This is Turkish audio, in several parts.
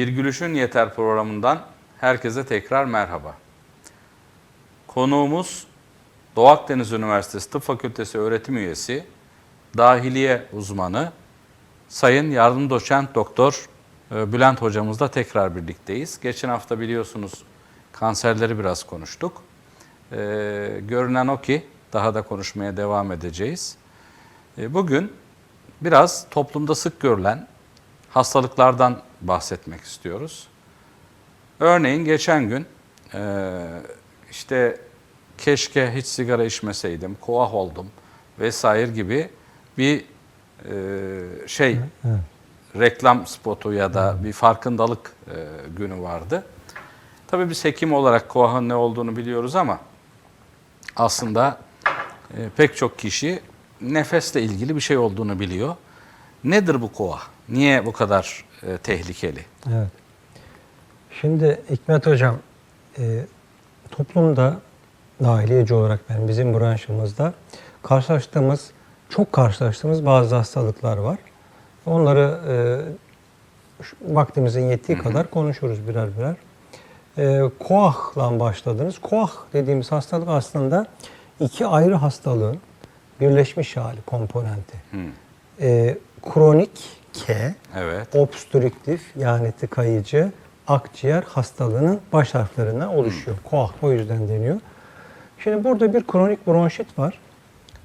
Bir Gülüşün Yeter programından herkese tekrar merhaba. Konuğumuz Doğu Akdeniz Üniversitesi Tıp Fakültesi öğretim üyesi, dahiliye uzmanı Sayın Yardım Doçent Doktor e, Bülent hocamızla tekrar birlikteyiz. Geçen hafta biliyorsunuz kanserleri biraz konuştuk. E, görünen o ki daha da konuşmaya devam edeceğiz. E, bugün biraz toplumda sık görülen hastalıklardan bahsetmek istiyoruz. Örneğin geçen gün e, işte keşke hiç sigara içmeseydim, koah oldum vesaire gibi bir e, şey reklam spotu ya da bir farkındalık e, günü vardı. Tabii biz hekim olarak koahın ne olduğunu biliyoruz ama aslında pek çok kişi nefesle ilgili bir şey olduğunu biliyor. Nedir bu koah? Niye bu kadar e, tehlikeli? Evet. Şimdi Hikmet Hocam, e, toplumda dahiliyeci olarak ben bizim branşımızda karşılaştığımız, çok karşılaştığımız bazı hastalıklar var. Onları e, vaktimizin yettiği kadar konuşuruz birer birer. E, koahla başladınız. Koah dediğimiz hastalık aslında iki ayrı hastalığın birleşmiş hali, komponenti. E, kronik K, Evet. obstrüktif yani tıkayıcı akciğer hastalığının baş harflerinden oluşuyor. Koah o yüzden deniyor. Şimdi burada bir kronik bronşit var.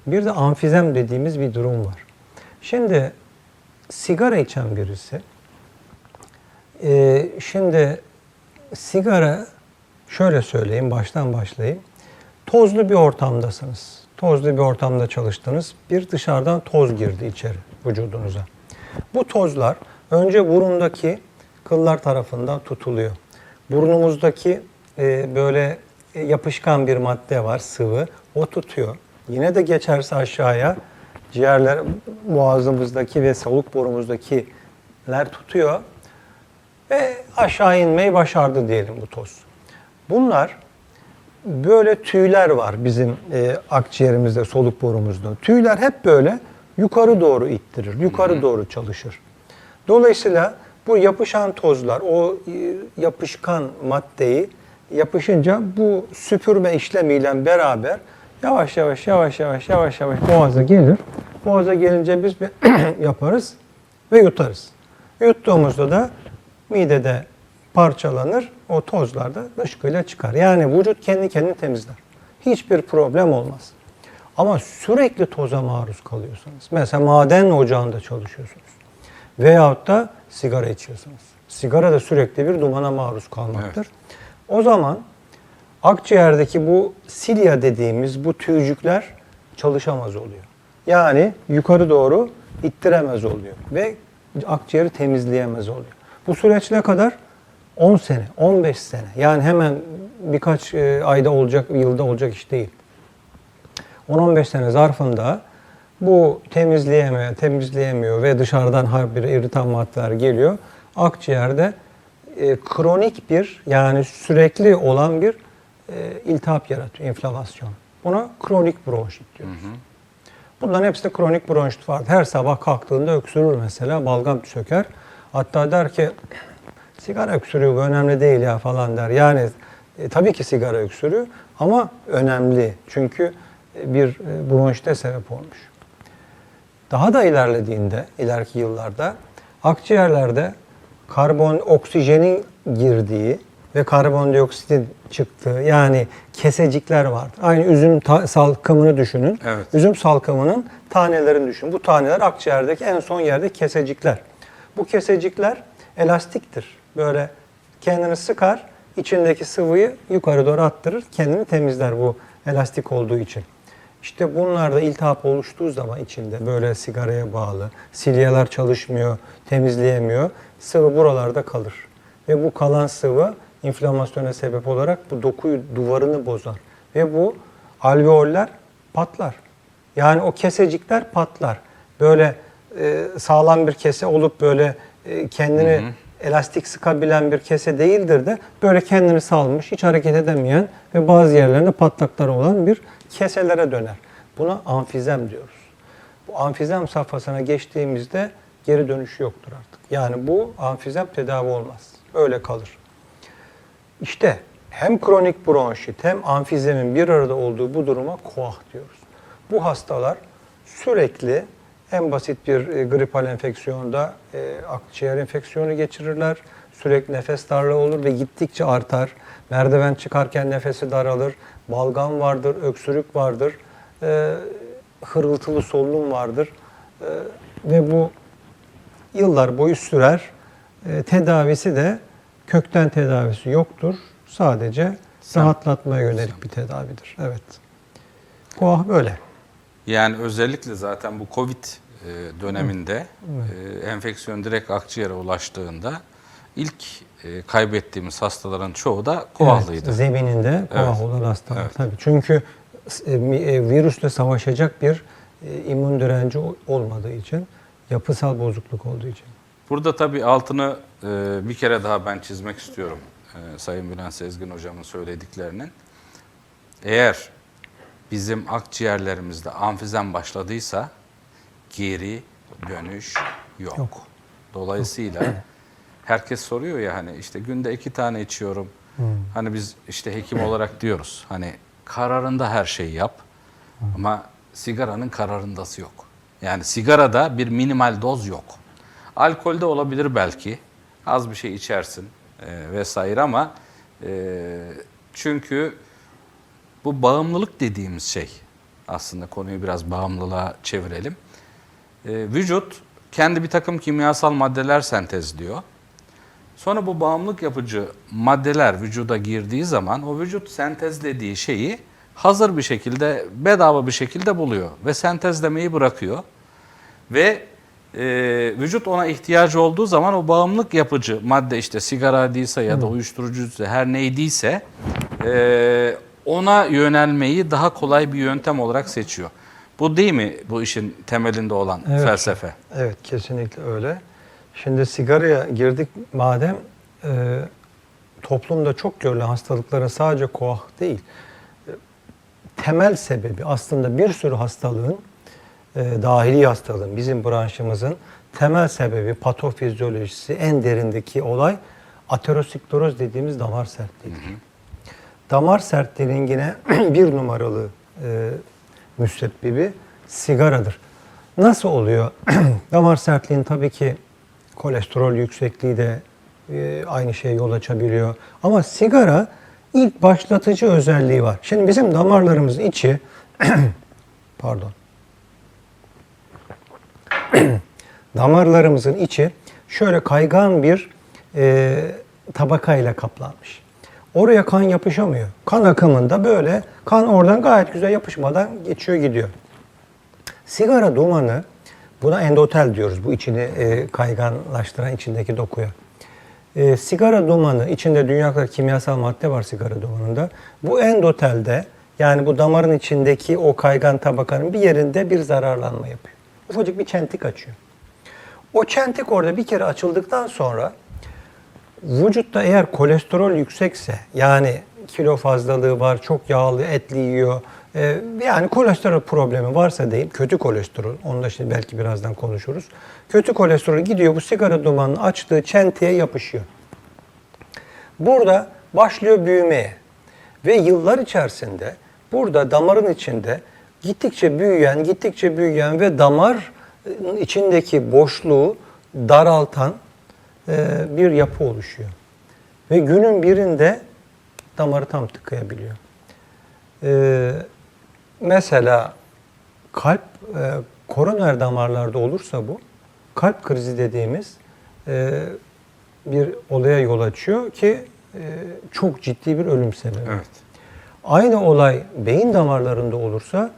Bir de amfizem dediğimiz bir durum var. Şimdi sigara içen birisi e, şimdi sigara şöyle söyleyeyim baştan başlayayım. Tozlu bir ortamdasınız. Tozlu bir ortamda çalıştınız. Bir dışarıdan toz girdi içeri vücudunuza. Bu tozlar önce burundaki kıllar tarafından tutuluyor. Burnumuzdaki e, böyle e, yapışkan bir madde var, sıvı. O tutuyor. Yine de geçerse aşağıya ciğerler, boğazımızdaki ve soluk borumuzdakiler tutuyor. Ve aşağı inmeyi başardı diyelim bu toz. Bunlar böyle tüyler var bizim e, akciğerimizde, soluk borumuzda. Tüyler hep böyle yukarı doğru ittirir, yukarı doğru çalışır. Dolayısıyla bu yapışan tozlar, o e, yapışkan maddeyi yapışınca bu süpürme işlemiyle beraber yavaş yavaş yavaş yavaş yavaş yavaş boğaza gelir. Boğaza gelince biz bir yaparız ve yutarız. Yuttuğumuzda da midede parçalanır, o tozlar da dışkıyla çıkar. Yani vücut kendi kendini temizler. Hiçbir problem olmaz. Ama sürekli toza maruz kalıyorsunuz. Mesela maden ocağında çalışıyorsunuz. Veyahut da sigara içiyorsunuz. Sigara da sürekli bir dumana maruz kalmaktır. O zaman akciğerdeki bu silya dediğimiz bu tüycükler çalışamaz oluyor. Yani yukarı doğru ittiremez oluyor ve akciğeri temizleyemez oluyor. Bu süreç ne kadar? 10 sene, 15 sene. Yani hemen birkaç e, ayda olacak, yılda olacak iş değil. 10-15 sene zarfında bu temizleyemiyor, temizleyemiyor ve dışarıdan har bir iritan maddeler geliyor. Akciğerde e, kronik bir yani sürekli olan bir e, iltihap yaratıyor, inflamasyon. Buna kronik bronşit diyoruz. Bunların hepsinde kronik bronşit vardır. Her sabah kalktığında öksürür mesela, balgam söker. Hatta der ki sigara öksürüğü bu önemli değil ya falan der. Yani e, tabii ki sigara öksürüğü ama önemli. Çünkü bir e, bronşite sebep olmuş. Daha da ilerlediğinde, ileriki yıllarda akciğerlerde karbon, oksijenin girdiği ve karbondioksitin çıktığı yani kesecikler vardır. Aynı üzüm salkımını düşünün. Evet. Üzüm salkımının tanelerini düşünün. Bu taneler akciğerdeki en son yerde kesecikler. Bu kesecikler elastiktir. Böyle kendini sıkar, içindeki sıvıyı yukarı doğru attırır, kendini temizler bu elastik olduğu için. İşte bunlarda iltihap oluştuğu zaman içinde böyle sigaraya bağlı, silyalar çalışmıyor, temizleyemiyor, sıvı buralarda kalır. Ve bu kalan sıvı inflamasyona sebep olarak bu dokuyu, duvarını bozar. Ve bu alveoller patlar. Yani o kesecikler patlar. Böyle e, sağlam bir kese olup böyle e, kendini elastik sıkabilen bir kese değildir de böyle kendini salmış, hiç hareket edemeyen ve bazı yerlerinde patlakları olan bir keselere döner. Buna amfizem diyoruz. Bu amfizem safhasına geçtiğimizde geri dönüşü yoktur artık. Yani bu amfizem tedavi olmaz. Öyle kalır. İşte hem kronik bronşit hem amfizemin bir arada olduğu bu duruma koah diyoruz. Bu hastalar sürekli en basit bir e, gripal enfeksiyonda e, akciğer enfeksiyonu geçirirler. Sürekli nefes darlığı olur ve gittikçe artar. Merdiven çıkarken nefesi daralır. Balgam vardır, öksürük vardır. E, hırıltılı solunum vardır. E, ve bu yıllar boyu sürer. E, tedavisi de kökten tedavisi yoktur. Sadece Sen- rahatlatmaya yönelik bir tedavidir. Evet. Koah böyle. Yani özellikle zaten bu Covid e, döneminde e, enfeksiyon direkt akciğere ulaştığında ilk e, kaybettiğimiz hastaların çoğu da koahlıydı. Evet, zemininde koah Evet. olan hastalar. Evet. Tabii. Çünkü virüsle savaşacak bir immün direnci olmadığı için, yapısal bozukluk olduğu için. Burada tabii altını bir kere daha ben çizmek istiyorum Sayın Bülent Sezgin Hocam'ın söylediklerinin. Eğer bizim akciğerlerimizde amfizem başladıysa geri dönüş yok. Yok. Dolayısıyla herkes soruyor ya hani işte günde iki tane içiyorum. Hani biz işte hekim olarak diyoruz hani kararında her şeyi yap ama sigaranın kararındası yok. Yani sigarada bir minimal doz yok. Alkolde olabilir belki. Az bir şey içersin e, vesaire ama e, çünkü bu bağımlılık dediğimiz şey aslında konuyu biraz bağımlılığa çevirelim. E, vücut kendi bir takım kimyasal maddeler sentezliyor. Sonra bu bağımlılık yapıcı maddeler vücuda girdiği zaman o vücut sentezlediği şeyi hazır bir şekilde bedava bir şekilde buluyor ve sentezlemeyi bırakıyor. Ve e, vücut ona ihtiyacı olduğu zaman o bağımlılık yapıcı madde işte sigara değilse ya da uyuşturucuysa her neydiyse e, ona yönelmeyi daha kolay bir yöntem olarak seçiyor. Bu değil mi bu işin temelinde olan Evet. felsefe? Evet, kesinlikle öyle. Şimdi sigaraya girdik madem e, toplumda çok görülen hastalıkların sadece koah değil, e, temel sebebi aslında bir sürü hastalığın, e, dahili hastalığın, bizim branşımızın temel sebebi, patofizyolojisi, en derindeki olay ateroskleroz dediğimiz damar sertliğidir. Damar sertliğinin bir numaralı e, müsebbibi sigaradır. Nasıl oluyor? Damar sertliğinin tabii ki kolesterol yüksekliği de e, aynı şeye yol açabiliyor. Ama sigara ilk başlatıcı özelliği var. Şimdi bizim damarlarımızın içi pardon. Damarlarımızın içi şöyle kaygan bir e, tabakayla kaplanmış. Oraya kan yapışamıyor. Kan akımında böyle kan oradan gayet güzel yapışmadan geçiyor gidiyor. Sigara dumanı, buna endotel diyoruz bu içini e, kayganlaştıran içindeki dokuya. E, sigara dumanı, içinde dünya kadar kimyasal madde var sigara dumanında. Bu endotelde yani bu damarın içindeki o kaygan tabakanın bir yerinde bir zararlanma yapıyor. Ufacık bir çentik açıyor. O çentik orada bir kere açıldıktan sonra vücutta eğer kolesterol yüksekse yani kilo fazlalığı var, çok yağlı, etli yiyor. e, yani kolesterol problemi varsa diyeyim, kötü kolesterol, onu da şimdi belki birazdan konuşuruz. Kötü kolesterol gidiyor bu sigara dumanının açtığı çentiğe yapışıyor. Burada başlıyor büyümeye ve yıllar içerisinde burada damarın içinde gittikçe büyüyen, gittikçe büyüyen ve damarın içindeki boşluğu daraltan e, bir yapı oluşuyor. Ve günün birinde damarı tam tıkayabiliyor. E, mesela kalp, e, koroner damarlarda olursa bu, kalp krizi dediğimiz e, bir olaya yol açıyor ki e, çok ciddi bir ölüm sebebi. Evet. Aynı olay beyin damarlarında olursa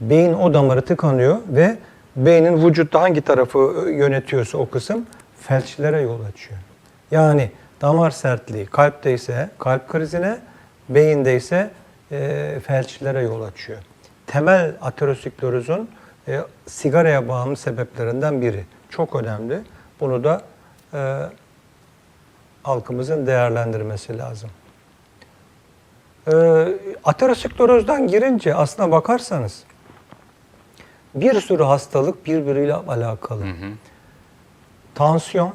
beyin o damarı tıkanıyor ve beynin vücutta hangi tarafı yönetiyorsa o kısım felçlere yol açıyor. Yani damar sertliği kalpte ise kalp krizine, beyinde ise e, felçlere yol açıyor. Temel aterosklerozun e, sigaraya bağımlı sebeplerinden biri. Çok önemli. Bunu da e, halkımızın değerlendirmesi lazım. E, aterosklerozdan girince aslına bakarsanız bir sürü hastalık birbiriyle alakalı. Tansiyon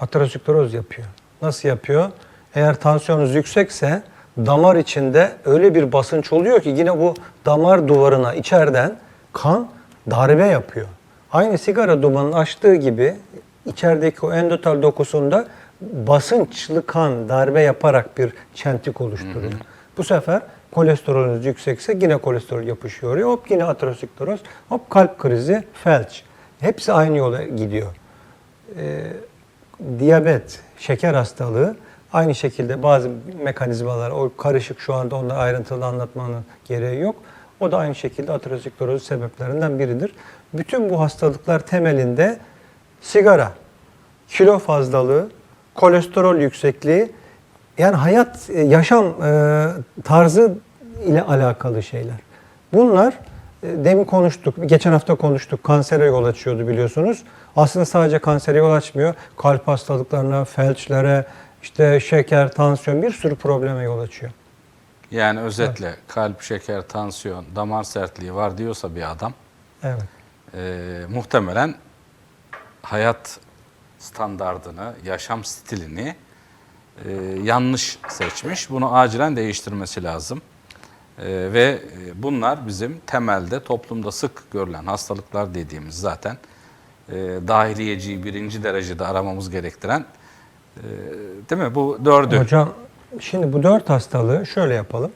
ateroskleroz yapıyor. Nasıl yapıyor? Eğer tansiyonunuz yüksekse damar içinde öyle bir basınç oluyor ki yine bu damar duvarına içeriden kan darbe yapıyor. Aynı sigara dumanının açtığı gibi içerideki o endotel dokusunda basınçlı kan darbe yaparak bir çentik oluşturuyor. Bu sefer kolesterolünüz yüksekse yine kolesterol yapışıyor. Hop yine ateroskleroz, hop kalp krizi, felç. Hepsi aynı yola gidiyor. Ee, diyabet, şeker hastalığı aynı şekilde bazı mekanizmalar, o karışık şu anda onları ayrıntılı anlatmanın gereği yok. O da aynı şekilde ateroskleroz sebeplerinden biridir. Bütün bu hastalıklar temelinde sigara, kilo fazlalığı, kolesterol yüksekliği, yani hayat, e, yaşam e, tarzı ile alakalı şeyler. Bunlar e, demin konuştuk, geçen hafta konuştuk. Kansere yol açıyordu biliyorsunuz. Aslında sadece kansere yol açmıyor. Kalp hastalıklarına, felçlere, işte şeker, tansiyon bir sürü probleme yol açıyor. Yani özetle kalp, şeker, tansiyon, damar sertliği var diyorsa bir adam Evet. e, muhtemelen hayat standardını, yaşam stilini e, yanlış seçmiş. Bunu acilen değiştirmesi lazım. E, ve e, bunlar bizim temelde toplumda sık görülen hastalıklar dediğimiz zaten e, dahiliyeciyi birinci derecede aramamız gerektiren e, değil mi? Bu dördü. Hocam şimdi bu dört hastalığı şöyle yapalım.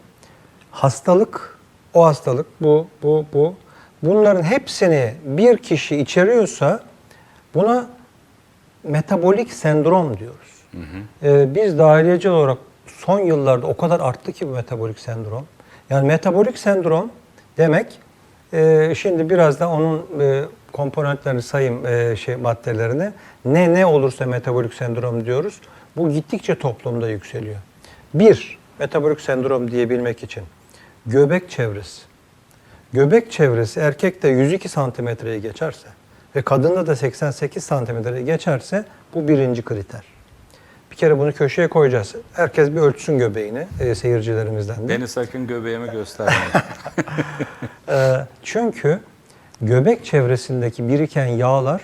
Hastalık, o hastalık, bu, bu, bu. Bunların hepsini bir kişi içeriyorsa buna metabolik sendrom diyoruz. Ee, biz dahiliyeci olarak son yıllarda o kadar arttı ki bu metabolik sendrom. Yani metabolik sendrom demek, e, şimdi biraz da onun e, komponentlerini sayayım e, şey maddelerini. Ne ne olursa metabolik sendrom diyoruz. Bu gittikçe toplumda yükseliyor. Bir, metabolik sendrom diyebilmek için göbek çevresi. Göbek çevresi erkekte 102 santimetreyi geçerse ve kadında da 88 santimetreyi geçerse bu birinci kriter. Bir kere bunu köşeye koyacağız. Herkes bir ölçsün göbeğini e, seyircilerimizden de. Beni sakın göbeğime göstermeyin. Ee, çünkü göbek çevresindeki biriken yağlar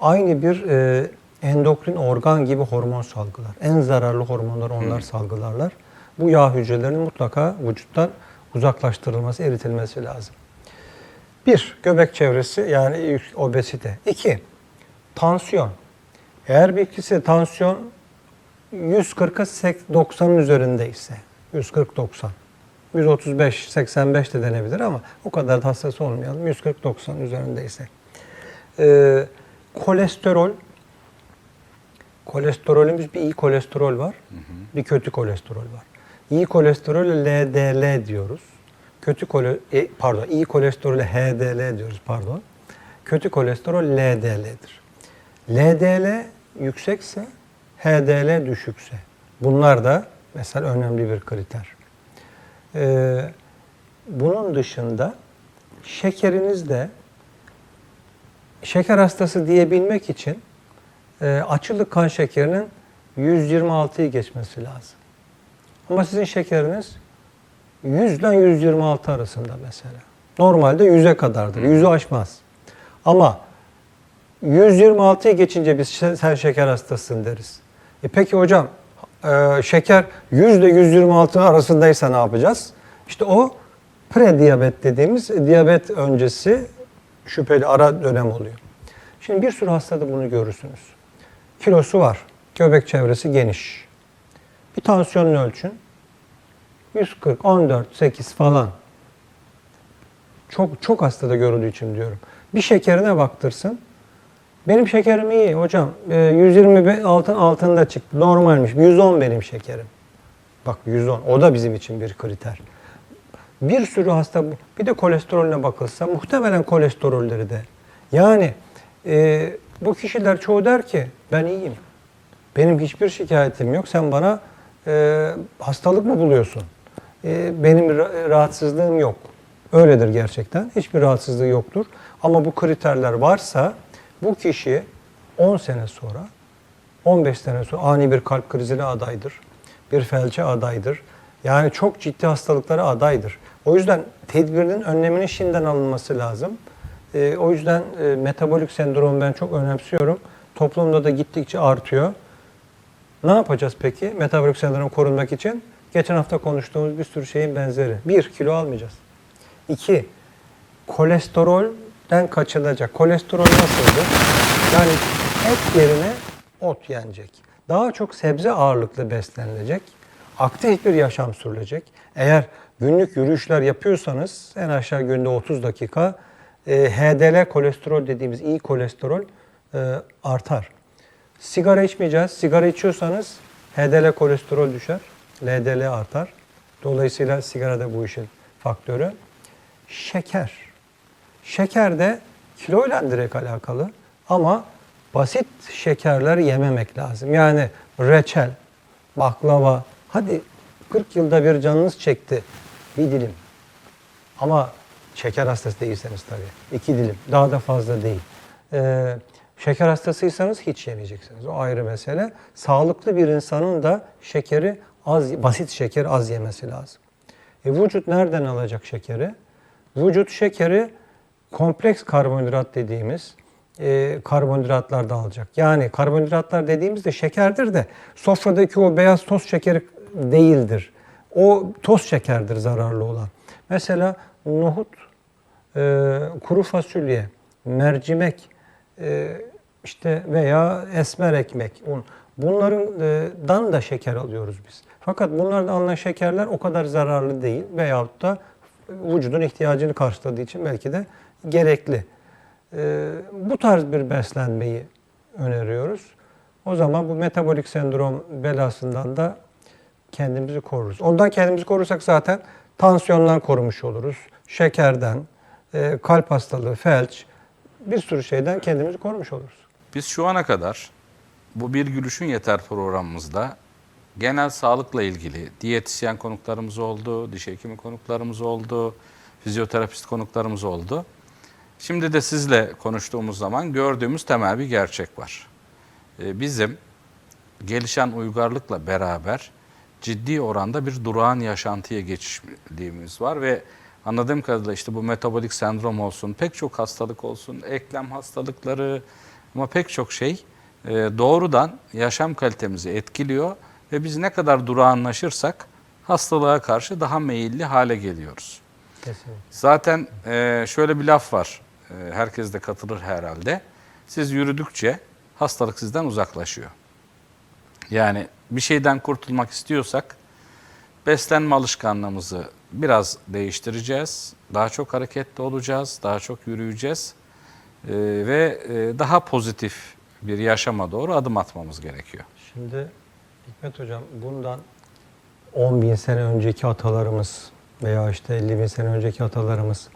aynı bir e, endokrin organ gibi hormon salgılar. En zararlı hormonları onlar salgılarlar. Bu yağ hücrelerinin mutlaka vücuttan uzaklaştırılması, eritilmesi lazım. Bir, göbek çevresi yani obezite. İki, tansiyon. Eğer bir kişi tansiyon 140'a 90'ın üzerindeyse, 140-90, 135-85 de denebilir ama o kadar da hassas olmayalım. 140-90 üzerindeyse. Ee, kolesterol, kolesterolümüz bir iyi kolesterol var, bir kötü kolesterol var. İyi kolesterol LDL diyoruz. Kötü kole, e, pardon, iyi kolesterol HDL diyoruz pardon. Kötü kolesterol LDL'dir. LDL yüksekse, HDL düşükse. Bunlar da mesela önemli bir kriter. Ee, bunun dışında şekeriniz de şeker hastası diyebilmek için e, açılık kan şekerinin 126'yı geçmesi lazım. Ama sizin şekeriniz 100 ile 126 arasında mesela. Normalde 100'e kadardır. 100'ü aşmaz. Ama 126'yı geçince biz "Sen- şeker hastasın deriz. E peki hocam e, şeker 100 ile 126 arasındaysa ne yapacağız? İşte o prediyabet dediğimiz diyabet öncesi şüpheli ara dönem oluyor. Şimdi bir sürü hastada bunu görürsünüz. Kilosu var, göbek çevresi geniş. Bir tansiyonunu ölçün. 140, 14, 8 falan. Çok çok hastada görüldüğü için diyorum. Bir şekerine baktırsın. Benim şekerim iyi hocam. Ee, 120 altın altında çıktı. Normalmiş. 110 benim şekerim. Bak 110. O da bizim için bir kriter. Bir sürü hasta bir de kolesterolüne bakılsa muhtemelen kolesterolleri de. Yani e, bu kişiler çoğu der ki ben iyiyim. Benim hiçbir şikayetim yok. Sen bana e, hastalık mı buluyorsun? E, benim ra- rahatsızlığım yok. Öyledir gerçekten. Hiçbir rahatsızlığı yoktur. Ama bu kriterler varsa bu kişi 10 sene sonra, 15 sene sonra ani bir kalp krizine adaydır. Bir felce adaydır. Yani çok ciddi hastalıklara adaydır. O yüzden tedbirinin önleminin şimdiden alınması lazım. E, o yüzden e, metabolik sendromu ben çok önemsiyorum. Toplumda da gittikçe artıyor. Ne yapacağız peki metabolik sendrom korunmak için? Geçen hafta konuştuğumuz bir sürü şeyin benzeri. Bir, kilo almayacağız. İki, kolesterolden kaçınacak. Kolesterol nasıldır? Yani et yerine ot yenecek. Daha çok sebze ağırlıklı beslenilecek. Aktif bir yaşam sürülecek. Eğer günlük yürüyüşler yapıyorsanız en aşağı günde 30 dakika e, HDL kolesterol dediğimiz iyi kolesterol e, artar. Sigara içmeyeceğiz. Sigara içiyorsanız HDL kolesterol düşer. LDL artar. Dolayısıyla sigara da bu işin faktörü. Şeker. Şeker de kiloyla direkt alakalı ama basit şekerler yememek lazım. Yani reçel, baklava, hadi 40 yılda bir canınız çekti bir dilim. Ama şeker hastası değilseniz tabii. iki dilim. Daha da fazla değil. Ee, şeker hastasıysanız hiç yemeyeceksiniz. O ayrı mesele. Sağlıklı bir insanın da şekeri az, basit şeker az yemesi lazım. E, vücut nereden alacak şekeri? Vücut şekeri kompleks karbonhidrat dediğimiz e, karbonhidratlardan alacak. Yani karbonhidratlar dediğimizde şekerdir de sofradaki o beyaz toz şekeri değildir. O toz şekerdir zararlı olan. Mesela nohut, e, kuru fasulye, mercimek, e, işte veya esmer ekmek, un. Bunlardan da şeker alıyoruz biz. Fakat bunlardan alınan şekerler o kadar zararlı değil veyahut da vücudun ihtiyacını karşıladığı için belki de gerekli. E, bu tarz bir beslenmeyi öneriyoruz. O zaman bu metabolik sendrom belasından da kendimizi koruruz. Ondan kendimizi korursak zaten tansiyondan korumuş oluruz. Şekerden, e, kalp hastalığı, felç bir sürü şeyden kendimizi korumuş oluruz. Biz şu ana kadar bu Bir Gülüşün Yeter programımızda genel sağlıkla ilgili diyetisyen konuklarımız oldu, diş hekimi konuklarımız oldu, fizyoterapist konuklarımız oldu. Şimdi de sizle konuştuğumuz zaman gördüğümüz temel bir gerçek var. Ee, Bizim gelişen uygarlıkla beraber ciddi oranda bir durağan yaşantıya geçişliğimiz var ve anladığım kadarıyla işte bu metabolik sendrom olsun, pek çok hastalık olsun, eklem hastalıkları ama pek çok şey e, doğrudan yaşam kalitemizi etkiliyor ve biz ne kadar durağanlaşırsak hastalığa karşı daha meyilli hale geliyoruz. Kesinlikle. Zaten e, şöyle bir laf var, herkes de katılır herhalde. Siz yürüdükçe hastalık sizden uzaklaşıyor. Yani bir şeyden kurtulmak istiyorsak beslenme alışkanlığımızı biraz değiştireceğiz. Daha çok hareketli olacağız, daha çok yürüyeceğiz e, ve e, daha pozitif bir yaşama doğru adım atmamız gerekiyor. Şimdi Hikmet Hocam bundan 10 bin sene önceki atalarımız veya işte 50 bin sene önceki atalarımız.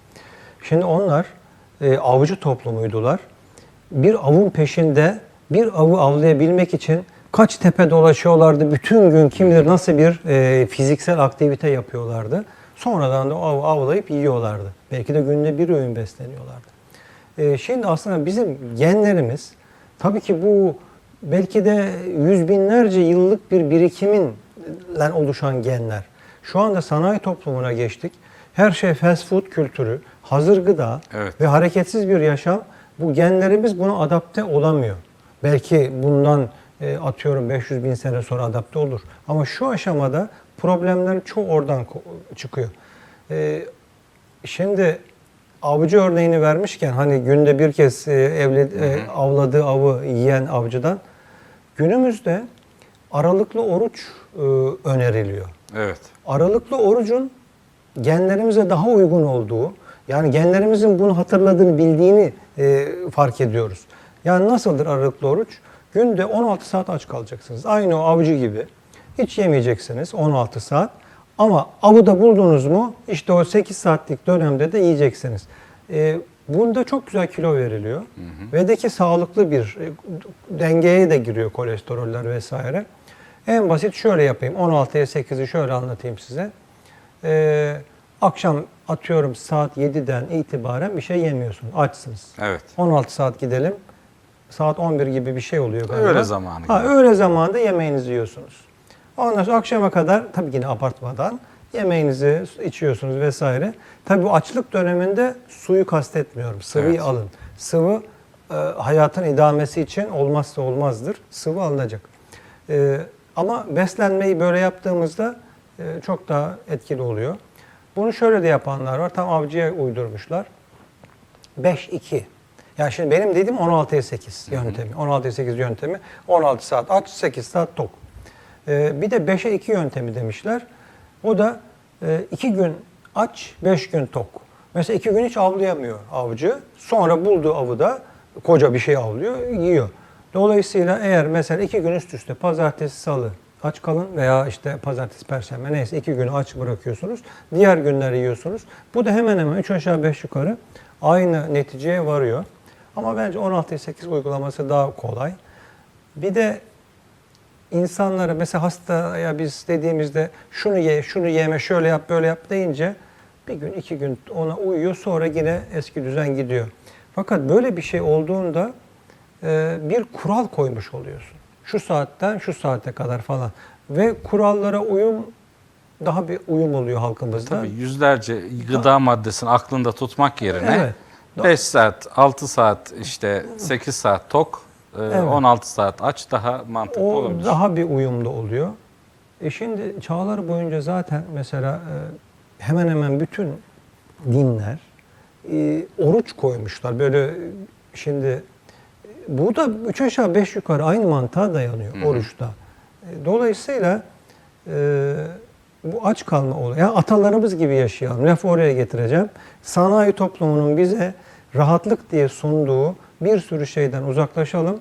Şimdi onlar e, avcı toplumuydular. Bir avın peşinde bir avı avlayabilmek için kaç tepe dolaşıyorlardı. Bütün gün kim bilir nasıl bir e, fiziksel aktivite yapıyorlardı. Sonradan da o avı avlayıp yiyorlardı. Belki de günde bir öğün besleniyorlardı. E, şimdi aslında bizim genlerimiz tabii ki bu belki de yüz binlerce yıllık bir birikiminle oluşan genler. Şu anda sanayi toplumuna geçtik. Her şey fast food kültürü, hazır gıda Evet. ve hareketsiz bir yaşam. Bu genlerimiz buna adapte olamıyor. Belki bundan e, atıyorum 500 bin sene sonra adapte olur. Ama şu aşamada problemlerin çoğu oradan çıkıyor. E, şimdi avcı örneğini vermişken hani günde bir kez e, evle, e, avladığı avı yiyen avcıdan günümüzde aralıklı oruç e, öneriliyor. Evet. Aralıklı orucun genlerimize daha uygun olduğu, yani genlerimizin bunu hatırladığını, bildiğini e, fark ediyoruz. Yani nasıldır aralıklı oruç? Günde 16 saat aç kalacaksınız. Aynı o avcı gibi. Hiç yemeyeceksiniz 16 saat. Ama avı da buldunuz mu işte o 8 saatlik dönemde de yiyeceksiniz. E, bunda çok güzel kilo veriliyor. Ve de ki sağlıklı bir e, dengeye de giriyor kolesteroller vesaire. En basit şöyle yapayım. 16'ya 8'i şöyle anlatayım size. Ee, akşam atıyorum saat 7'den itibaren bir şey yemiyorsun. Açsınız. Evet. 16 saat gidelim. Saat 11 gibi bir şey oluyor galiba. Öğle zamanı Ha, gibi. öğle zamanında yemeğinizi yiyorsunuz. Ondan sonra akşama kadar tabii yine abartmadan yemeğinizi içiyorsunuz vesaire. Tabii bu açlık döneminde suyu kastetmiyorum. Sıvıyı Evet. alın. Sıvı e, hayatın idamesi için olmazsa olmazdır. Sıvı alınacak. E, ama beslenmeyi böyle yaptığımızda e, çok daha etkili oluyor. Bunu şöyle de yapanlar var. Tam avcıya uydurmuşlar. 5-2. Yani şimdi benim dediğim 16'ya 8 yöntemi. 16'ya 8 yöntemi. 16 saat aç, 8 saat tok. Ee, bir de 5'e 2 yöntemi demişler. O da 2 gün aç, 5 gün tok. Mesela 2 gün hiç avlayamıyor avcı. Sonra bulduğu avı da koca bir şey avlıyor, yiyor. Dolayısıyla eğer mesela 2 gün üst üste pazartesi, salı aç kalın veya işte pazartesi, perşembe neyse 2 günü aç bırakıyorsunuz. Diğer günleri yiyorsunuz. Bu da hemen hemen 3 aşağı 5 yukarı aynı neticeye varıyor. Ama bence 16'ya 8 uygulaması daha kolay. Bir de insanlara mesela hastaya biz dediğimizde şunu ye, şunu yeme, şöyle yap, böyle yap deyince bir gün, iki gün ona uyuyor sonra yine eski düzen gidiyor. Fakat böyle bir şey olduğunda bir kural koymuş oluyorsun. Şu saatten şu saate kadar falan. Ve kurallara uyum daha bir uyum oluyor halkımızda. Tabii yüzlerce gıda maddesini aklında tutmak yerine Evet. 5 saat, 6 saat, işte 8 saat tok, e, Evet. 16 saat aç daha mantıklı O olabilir. daha bir uyumlu oluyor. E şimdi çağlar boyunca zaten mesela e, hemen hemen bütün dinler e, oruç koymuşlar. Böyle şimdi bu da üç aşağı beş yukarı aynı mantığa dayanıyor oruçta. E, dolayısıyla e, bu aç kalma oluyor. Yani atalarımız gibi yaşayalım. Lafı oraya getireceğim. Sanayi toplumunun bize rahatlık diye sunduğu bir sürü şeyden uzaklaşalım.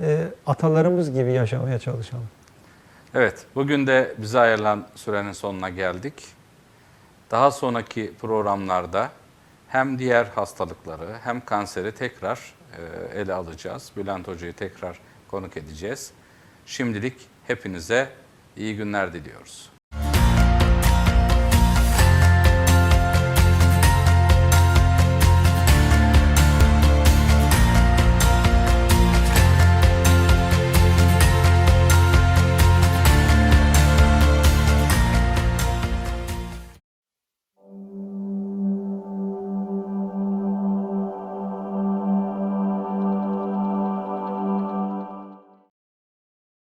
E, atalarımız gibi yaşamaya çalışalım. Evet, bugün de bize ayrılan sürenin sonuna geldik. Daha sonraki programlarda hem diğer hastalıkları hem kanseri tekrar ele alacağız. Bülent Hoca'yı tekrar konuk edeceğiz. Şimdilik hepinize iyi günler diliyoruz.